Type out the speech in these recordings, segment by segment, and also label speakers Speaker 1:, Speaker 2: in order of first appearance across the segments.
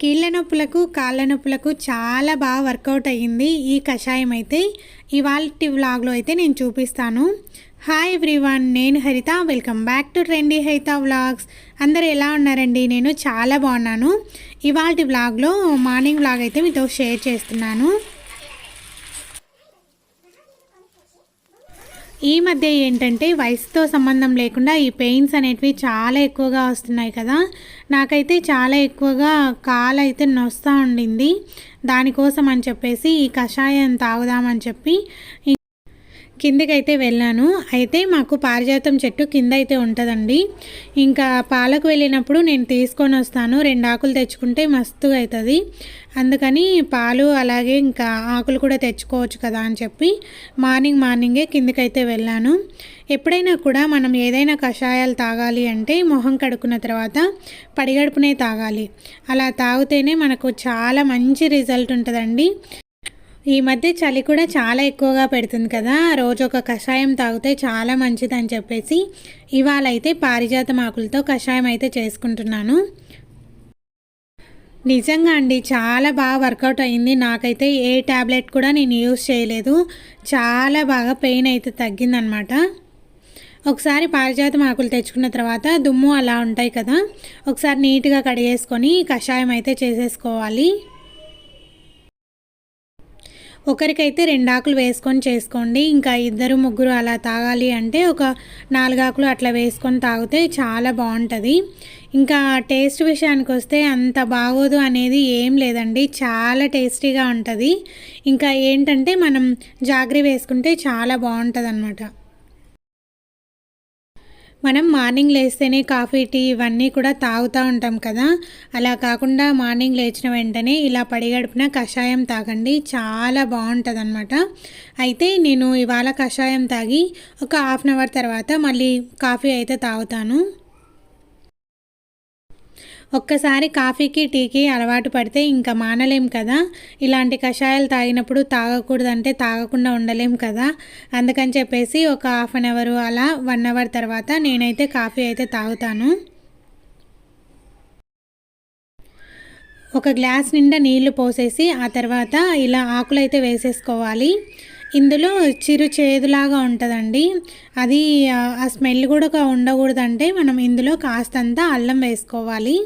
Speaker 1: కీళ్ళ నొప్పులకు కాళ్ళ నొప్పులకు చాలా బాగా వర్కౌట్ అయ్యింది ఈ కషాయం అయితే. ఇవాళ వ్లాగ్లో అయితే నేను చూపిస్తాను. హాయ్ ఎవ్రీవన్ నేను Haritha. Welcome back to trendy Haritha vlogs. అందరు ఎలా ఉన్నారండి? నేను చాలా బాగున్నాను. ఇవాళ వ్లాగ్లో మార్నింగ్ వ్లాగ్ అయితే మీతో షేర్ చేస్తున్నాను. ఈ మధ్య ఏంటంటే వయసుతో సంబంధం లేకుండా ఈ పెయిన్స్ అనేటివి చాలా ఎక్కువగా వస్తున్నాయి కదా. నాకైతే చాలా ఎక్కువగా కాలు అయితే నొస్తూ ఉండింది. దానికోసం అని చెప్పేసి ఈ కషాయం తాగుదామని చెప్పి కిందికైతే వెళ్ళాను. అయితే మాకు పారిజాతం చెట్టు కింద అయితే ఉంటుందండి. ఇంకా పాలకు వెళ్ళినప్పుడు నేను తీసుకొని వస్తాను. రెండు ఆకులు తెచ్చుకుంటే మస్తుగా అవుతుంది అందుకని పాలు అలాగే ఇంకా ఆకులు కూడా తెచ్చుకోవచ్చు కదా అని చెప్పి మార్నింగ్ మార్నింగే కిందకైతే వెళ్ళాను. ఎప్పుడైనా కూడా మనం ఏదైనా కషాయాలు తాగాలి అంటే మొహం కడుక్కున్న తర్వాత పడిగడుపునే తాగాలి. అలా తాగితేనే మనకు చాలా మంచి రిజల్ట్ ఉంటుందండి. ఈ మధ్య చలి కూడా చాలా ఎక్కువగా పెడుతుంది కదా. రోజు ఒక కషాయం తాగితే చాలా మంచిది అని చెప్పేసి ఇవాళ అయితే పారిజాతం ఆకులతో కషాయం అయితే చేసుకుంటున్నాను. నిజంగా అండి చాలా బాగా వర్కౌట్ అయింది. నాకైతే ఏ ట్యాబ్లెట్ కూడా నేను యూస్ చేయలేదు. చాలా బాగా పెయిన్ అయితే తగ్గిందనమాట. ఒకసారి పారిజాతం ఆకులు తెచ్చుకున్న తర్వాత దుమ్ము అలా ఉంటాయి కదా. ఒకసారి నీట్గా కడిగేసుకొని కషాయం అయితే చేసేసుకోవాలి. ఒకరికైతే రెండు ఆకులు వేసుకొని చేసుకోండి. ఇంకా ఇద్దరు ముగ్గురు అలా తాగాలి అంటే ఒక నాలుగాకులు అట్లా వేసుకొని తాగితే చాలా బాగుంటుంది. ఇంకా టేస్ట్ విషయానికి వస్తే అంత బాగోదు అనేది ఏం లేదండి. చాలా టేస్టీగా ఉంటుంది. ఇంకా ఏంటంటే మనం జాగ్రీ వేసుకుంటే చాలా బాగుంటుంది అనమాట మనం మార్నింగ్ లేస్తేనే కాఫీ టీ ఇవన్నీ కూడా తాగుతూ ఉంటాం కదా. అలా కాకుండా మార్నింగ్ లేచిన వెంటనే ఇలా పడిగడుపున కషాయం తాగండి. చాలా బాగుంటుంది అనమాట అయితే నేను ఇవాళ కషాయం తాగి ఒక హాఫ్ అన్ అవర్ తర్వాత మళ్ళీ కాఫీ అయితే తాగుతాను. ఒక్కసారి కాఫీకి టీకి అలవాటు పడితే ఇంకా మానలేం కదా? ఇలాంటి కషాయాలు తాగినప్పుడు తాగకూడదంటే తాగకుండా ఉండలేం కదా? అందుకని చెప్పేసి ఒక హాఫ్ అన్ అవర్ అలా వన్ అవర్ తర్వాత నేనైతే కాఫీ అయితే తాగుతాను. ఒక గ్లాస్ నిండా నీళ్ళు పోసేసి ఆ తర్వాత ఇలా ఆకులు అయితే వేసేసుకోవాలి. ఇందులో చిరు చేదులాగా ఉంటుందండి. అది ఆ స్మెల్ కూడా ఉండకూడదంటే మనం ఇందులో కాస్తంత అల్లం వేసుకోవాలి.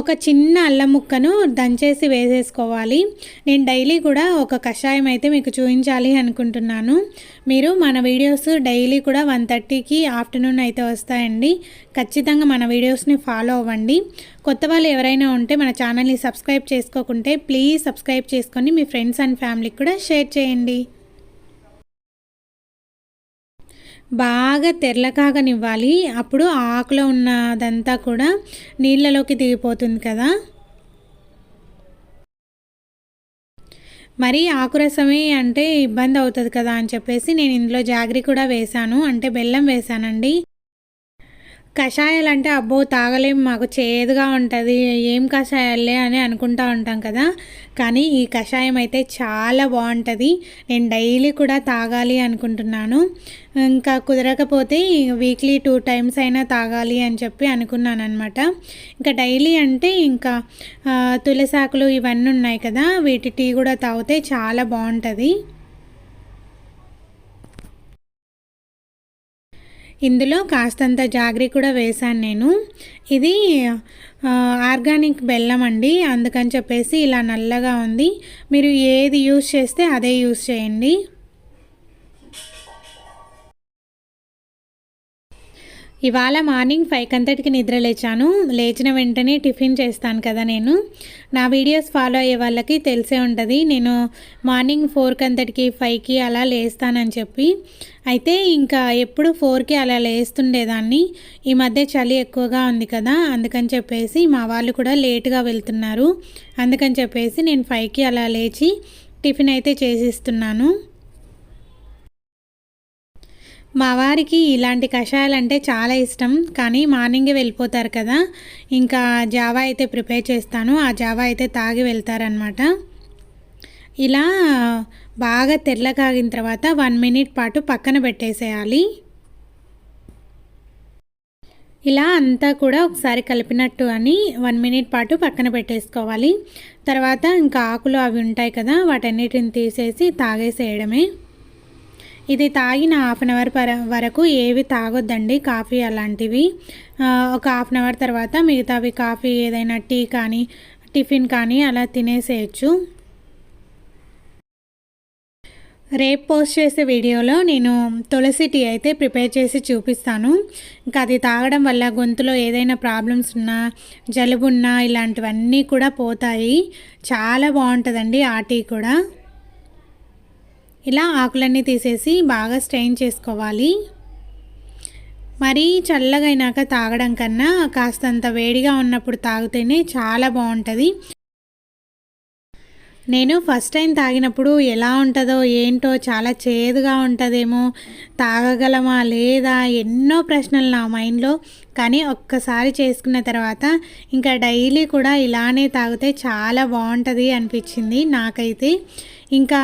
Speaker 1: ఒక చిన్న అల్లం ముక్కను దంచేసి వేసేసుకోవాలి. నేను డైలీ కూడా ఒక కషాయం అయితే మీకు చూపించాలి అనుకుంటున్నాను. మీరు మన వీడియోస్ డైలీ కూడా వన్ థర్టీకి ఆఫ్టర్నూన్ అయితే వస్తాయండి. ఖచ్చితంగా మన వీడియోస్ని ఫాలో అవ్వండి. కొత్త వాళ్ళు ఎవరైనా ఉంటే మన ఛానల్ని సబ్స్క్రైబ్ చేసుకోకుంటే ప్లీజ్ సబ్స్క్రైబ్ చేసుకొని మీ ఫ్రెండ్స్ అండ్ ఫ్యామిలీకి కూడా షేర్ చేయండి. బాగా తెరలకాగనివ్వాలి అప్పుడు ఆకులో ఉన్నదంతా కూడా నీళ్ళలోకి దిగిపోతుంది కదా. మరి ఆకురసమే అంటే ఇబ్బంది అవుతుంది కదా అని చెప్పేసి నేను ఇందులో జాగ్రి కూడా వేశాను. అంటే బెల్లం వేశానండి. కషాయాలు అంటే అబ్బో తాగలేం మాకు చేదుగా ఉంటుంది ఏం కషాయాలే అని అనుకుంటా ఉంటాం కదా. కానీ ఈ కషాయం అయితే చాలా బాగుంటుంది. నేను డైలీ కూడా తాగాలి అనుకుంటున్నాను. ఇంకా కుదరకపోతే వీక్లీ టూ టైమ్స్ అయినా తాగాలి అని చెప్పి అనుకున్నాను అనమాట ఇంకా డైలీ అంటే ఇంకా తులసాకులు ఇవన్నీ ఉన్నాయి కదా వీటి టీ కూడా తాగితే చాలా బాగుంటుంది. ఇందులో కాస్తంత జాగ్రీ కూడా వేశాను నేను. ఇది ఆర్గానిక్ బెల్లం అండి. అందుకని చెప్పేసి ఇలా నల్లగా ఉంది. మీరు ఏది యూస్ చేస్తే అదే యూస్ చేయండి. ఇవాళ మార్నింగ్ ఫైవ్ కంతటికి నిద్ర లేచాను. లేచిన వెంటనే టిఫిన్ చేస్తాను కదా నేను. నా వీడియోస్ ఫాలో అయ్యే వాళ్ళకి తెలిసే ఉంటుంది. నేను మార్నింగ్ ఫోర్ కంతటికి ఫైవ్కి అలా లేస్తానని చెప్పి. అయితే ఇంకా ఎప్పుడు ఫోర్కి అలా లేస్తుండేదాన్ని. ఈ మధ్య చలి ఎక్కువగా ఉంది కదా అందుకని చెప్పేసి మా వాళ్ళు కూడా లేటుగా వెళ్తున్నారు. అందుకని చెప్పేసి నేను ఫైవ్కి అలా లేచి టిఫిన్ అయితే చేసిస్తున్నాను. మా వారికి ఇలాంటి కషాయాలంటే చాలా ఇష్టం కానీ మార్నింగే వెళ్ళిపోతారు కదా. ఇంకా జావా అయితే ప్రిపేర్ చేస్తాను ఆ జావా అయితే తాగి వెళ్తారనమాట ఇలా బాగా తెల్ల కాగిన తర్వాత వన్ మినిట్ పాటు పక్కన పెట్టేసేయాలి. ఇలా అంతా కూడా ఒకసారి కలిపినట్టు అని వన్ మినిట్ పాటు పక్కన పెట్టేసుకోవాలి. తర్వాత ఇంకా ఆకులు అవి ఉంటాయి కదా వాటన్నిటిని తీసేసి తాగేసేయడమే. ఇది తాగిన హాఫ్ అన్ అవర్ వరకు ఏవి తాగొద్దండి కాఫీ అలాంటివి. ఒక హాఫ్ అన్ అవర్ తర్వాత మిగతావి కాఫీ ఏదైనా టీ కానీ టిఫిన్ కానీ అలా తినేసేయచ్చు. రేపు పోస్ట్ చేసే వీడియోలో నేను తులసి టీ అయితే ప్రిపేర్ చేసి చూపిస్తాను. ఇంకా అది తాగడం వల్ల గొంతులో ఏదైనా ప్రాబ్లమ్స్ ఉన్నా జలుబు ఉన్నా ఇలాంటివన్నీ కూడా పోతాయి. చాలా బాగుంటుందండి ఆ టీ కూడా. ఇలా ఆకులన్నీ తీసేసి బాగా స్ట్రెయిన్ చేసుకోవాలి. మరీ చల్లగైనాక తాగడం కన్నా కాస్తంత వేడిగా ఉన్నప్పుడు తాగితేనే చాలా బాగుంటుంది. నేను ఫస్ట్ టైం తాగినప్పుడు ఎలా ఉంటుందో ఏంటో చాలా చేదుగా ఉంటుందేమో తాగగలమా లేదా ఎన్నో ప్రశ్నలు నా మైండ్లో కానీ ఒక్కసారి చేసుకున్న తర్వాత ఇంకా డైలీ కూడా ఇలానే తాగితే చాలా బాగుంటుంది అనిపించింది నాకైతే. ఇంకా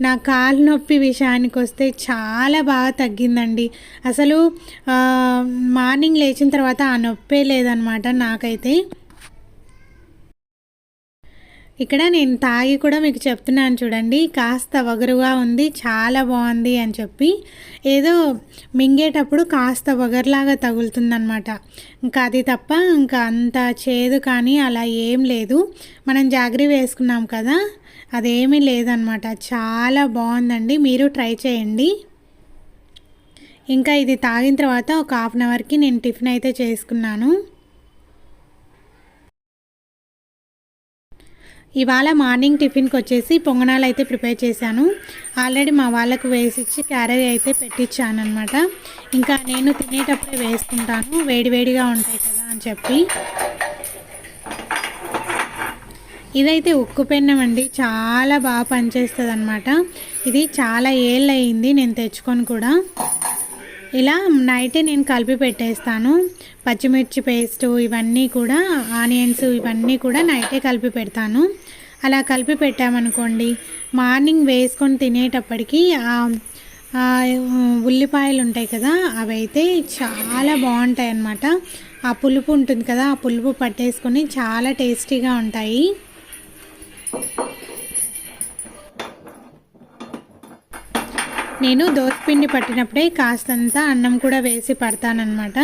Speaker 1: నా కాలు నొప్పి విషయానికి వస్తే చాలా బాగా తగ్గిందండి. అసలు మార్నింగ్ లేచిన తర్వాత ఆ నొప్పే లేదనమాట నాకైతే. ఇక్కడ నేను తాగి కూడా మీకు చెప్తున్నాను చూడండి కాస్త వగరుగా ఉంది చాలా బాగుంది అని చెప్పి. ఏదో మింగేటప్పుడు కాస్త వగరులాగా తగులుతుందనమాట ఇంకా అది తప్ప ఇంకా అంత చేదు కానీ అలా ఏం లేదు. మనం జాగ్రీ వేసుకున్నాం కదా అదేమీ లేదనమాట చాలా బాగుందండి మీరు ట్రై చేయండి. ఇంకా ఇది తాగిన తర్వాత ఒక హాఫ్ అన్ అవర్కి నేను టిఫిన్ అయితే చేసుకున్నాను. ఇవాళ మార్నింగ్ టిఫిన్కి వచ్చేసి పొంగనాలు అయితే ప్రిపేర్ చేశాను. ఆల్రెడీ మా వాళ్ళకు వేసిచ్చి క్యారీ అయితే పెట్టించాను అనమాట ఇంకా నేను తినేటప్పుడే వేసుకుంటాను. వేడివేడిగా ఉంటాయి కదా అని చెప్పి. ఇదైతే ఉక్కు పెన్నం అండి. చాలా బాగా పనిచేస్తుంది అనమాట ఇది చాలా ఏళ్ళు అయింది నేను తెచ్చుకొని కూడా. ఇలా నైటే నేను కలిపి పెట్టేస్తాను. పచ్చిమిర్చి పేస్ట్ ఇవన్నీ కూడా ఆనియన్స్ ఇవన్నీ కూడా నైటే కలిపి పెడతాను. అలా కలిపి పెట్టామనుకోండి మార్నింగ్ వేసుకొని తినేటప్పటికి ఉల్లిపాయలు ఉంటాయి కదా అవి అయితే చాలా బాగుంటాయి అన్నమాట ఆ పులుపు ఉంటుంది కదా ఆ పులుపు పట్టేసుకొని చాలా టేస్టీగా ఉంటాయి. నేను దోసపిండి పట్టినప్పుడే కాస్తంత అన్నం కూడా వేసి పడతానమాట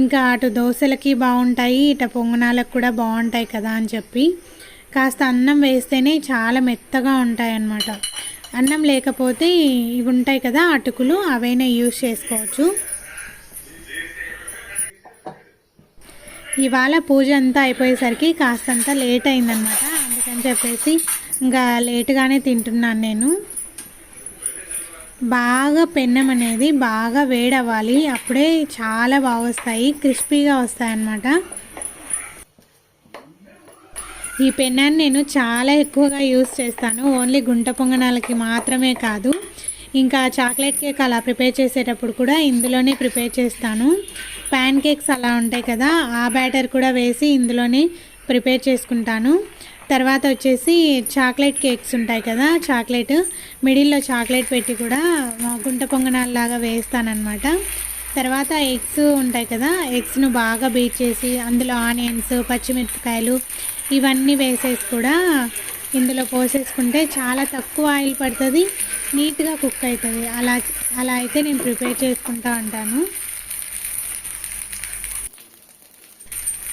Speaker 1: ఇంకా అటు దోశలకి బాగుంటాయి ఇటు పొంగనాలకు కూడా బాగుంటాయి కదా అని చెప్పి. కాస్త అన్నం వేస్తేనే చాలా మెత్తగా ఉంటాయి అన్నమాట అన్నం లేకపోతే ఇవి ఉంటాయి కదా అటుకులు అవైనా యూజ్ చేసుకోవచ్చు. ఇవాళ పూజ అంతా అయిపోయేసరికి కాస్తంత లేట్ అయిందనమాట అందుకని చెప్పేసి ఇంకా లేటుగానే తింటున్నాను నేను. బాగా పెన్నం అనేది బాగా వేడవ్వాలి. అప్పుడే చాలా బాగా వస్తాయి క్రిస్పీగా వస్తాయి అన్నమాట ఈ పెన్నాన్ని నేను చాలా ఎక్కువగా యూస్ చేస్తాను. ఓన్లీ గుంట పొంగనాలకి మాత్రమే కాదు ఇంకా చాక్లెట్ కేక్ అలా ప్రిపేర్ చేసేటప్పుడు కూడా ఇందులోనే ప్రిపేర్ చేస్తాను. ప్యాన్ కేక్స్ అలా ఉంటాయి కదా ఆ బ్యాటర్ కూడా వేసి ఇందులోనే ప్రిపేర్ చేసుకుంటాను. తర్వాత వచ్చేసి చాక్లెట్ కేక్స్ ఉంటాయి కదా చాక్లెట్. మిడిల్లో చాక్లెట్ పెట్టి కూడా గుంట పొంగనాల్లాగా వేస్తానమాట తర్వాత ఎగ్స్ ఉంటాయి కదా ఎగ్స్ను బాగా బీట్ చేసి అందులో ఆనియన్స్ పచ్చిమిరపకాయలు ఇవన్నీ వేసేసి కూడా ఇందులో పోసేసుకుంటే చాలా తక్కువ ఆయిల్ పడుతుంది నీట్గా కుక్ అవుతుంది అలా అలా అయితే నేను ప్రిపేర్ చేసుకుంటా ఉంటాను.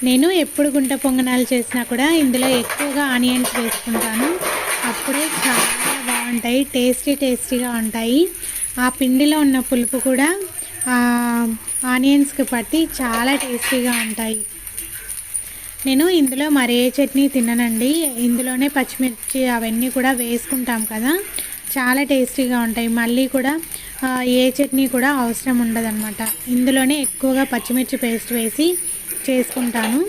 Speaker 1: నేను ఎప్పుడు గుంట పొంగనాలు చేసినా కూడా ఇందులో ఎక్కువగా ఆనియన్స్ వేసుకుంటాను. అప్పుడే చాలా బాగుంటాయి టేస్టీ టేస్టీగా ఉంటాయి. ఆ పిండిలో ఉన్న పులుపు కూడా ఆనియన్స్కి పట్టి చాలా టేస్టీగా ఉంటాయి. నేను ఇందులో మరే చట్నీ తిననండి. ఇందులోనే పచ్చిమిర్చి అవన్నీ కూడా వేసుకుంటాం కదా. చాలా టేస్టీగా ఉంటాయి. మళ్ళీ కూడా ఏ చట్నీ కూడా అవసరం ఉండదన్నమాట. ఇందులోనే ఎక్కువగా పచ్చిమిర్చి పేస్ట్ వేసి చేసుకుంటాను.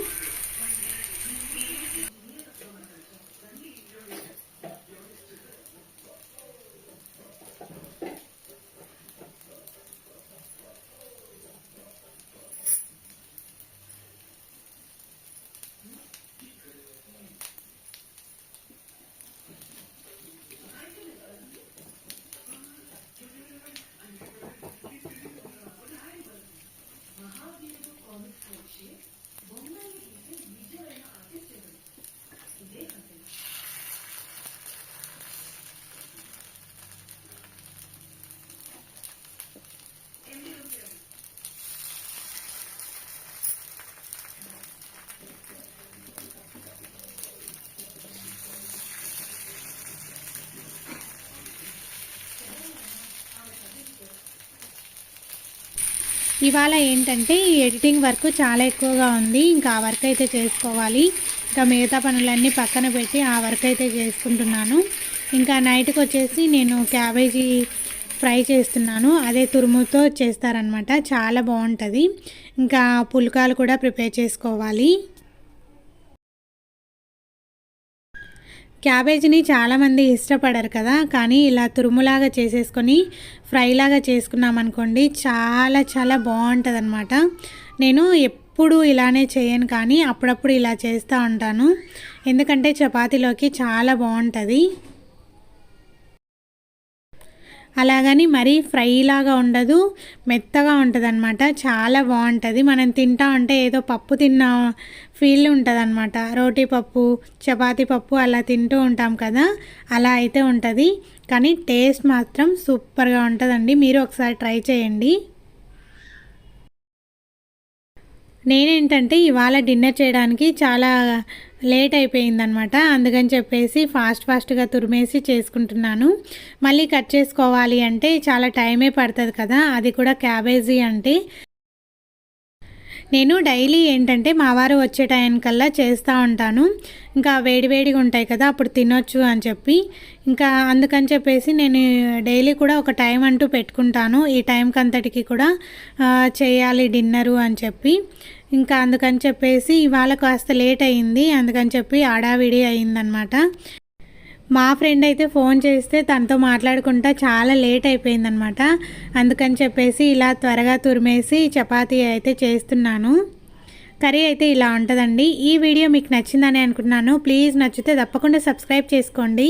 Speaker 1: ఇవాళ ఏంటంటే ఈ ఎడిటింగ్ వర్క్ చాలా ఎక్కువగా ఉంది. ఇంకా ఆ వర్క్ అయితే చేసుకోవాలి. ఇంకా మిగతా పనులన్నీ పక్కన పెట్టి ఆ వర్క్ అయితే చేసుకుంటున్నాను. ఇంకా నైట్కి వచ్చేసి నేను క్యాబేజీ ఫ్రై చేస్తున్నాను. అదే తురుముతో చేస్తారనమాట చాలా బాగుంటుంది. ఇంకా పుల్కాలు కూడా ప్రిపేర్ చేసుకోవాలి. క్యాబేజీని చాలామంది ఇష్టపడరు కదా కానీ ఇలా తురుములాగా చేసేసుకొని ఫ్రైలాగా చేసుకున్నాం అనుకోండి చాలా చాలా బాగుంటుంది అనమాట నేను ఎప్పుడు ఇలానే చేయను కానీ అప్పుడప్పుడు ఇలా చేస్తూ ఉంటాను. ఎందుకంటే చపాతీలోకి చాలా బాగుంటుంది. అలాగని మరీ ఫ్రైలాగా ఉండదు మెత్తగా ఉంటుంది అనమాట చాలా బాగుంటుంది. మనం తింటా ఉంటే ఏదో పప్పు తిన్న ఫీల్ ఉంటుంది అనమాట రోటీ పప్పు చపాతీ పప్పు అలా తింటూ ఉంటాం కదా. అలా అయితే ఉంటుంది. కానీ టేస్ట్ మాత్రం సూపర్గా ఉంటుందండి. మీరు ఒకసారి ట్రై చేయండి. నేనేంటంటే ఇవాళ డిన్నర్ చేయడానికి చాలా లేట్ అయిపోయిందనమాట. అందుకని చెప్పేసి ఫాస్ట్ ఫాస్ట్గా తురిమేసి చేసుకుంటున్నాను. మళ్ళీ కట్ చేసుకోవాలి అంటే చాలా టైమే పడుతుంది కదా అది కూడా క్యాబేజీ అంటే నేను డైలీ ఏంటంటే మా వారు వచ్చే టైం కల్లా చేస్తూ ఉంటాను. ఇంకా వేడివేడిగా ఉంటాయి కదా అప్పుడు తినొచ్చు అని చెప్పి. ఇంకా అందుకని చెప్పేసి నేను డైలీ కూడా ఒక టైం అంటూ పెట్టుకుంటాను. ఈ టైంకి అంతటికి కూడా చేయాలి డిన్నరు అని చెప్పి. ఇంకా అందుకని చెప్పేసి ఇవాళ కాస్త లేట్ అయింది. అందుకని చెప్పి ఆడావిడి అయిందనమాట మా ఫ్రెండ్ అయితే ఫోన్ చేస్తే తనతో మాట్లాడుకుంటా చాలా లేట్ అయిపోయిందనమాట. అందుకని చెప్పేసి ఇలా త్వరగా తురిమేసి చపాతీ అయితే చేస్తున్నాను. కర్రీ అయితే ఇలా ఉంటుందండి. ఈ వీడియో మీకు నచ్చిందని అనుకుంటున్నాను. ప్లీజ్ నచ్చితే తప్పకుండా సబ్స్క్రైబ్ చేసుకోండి.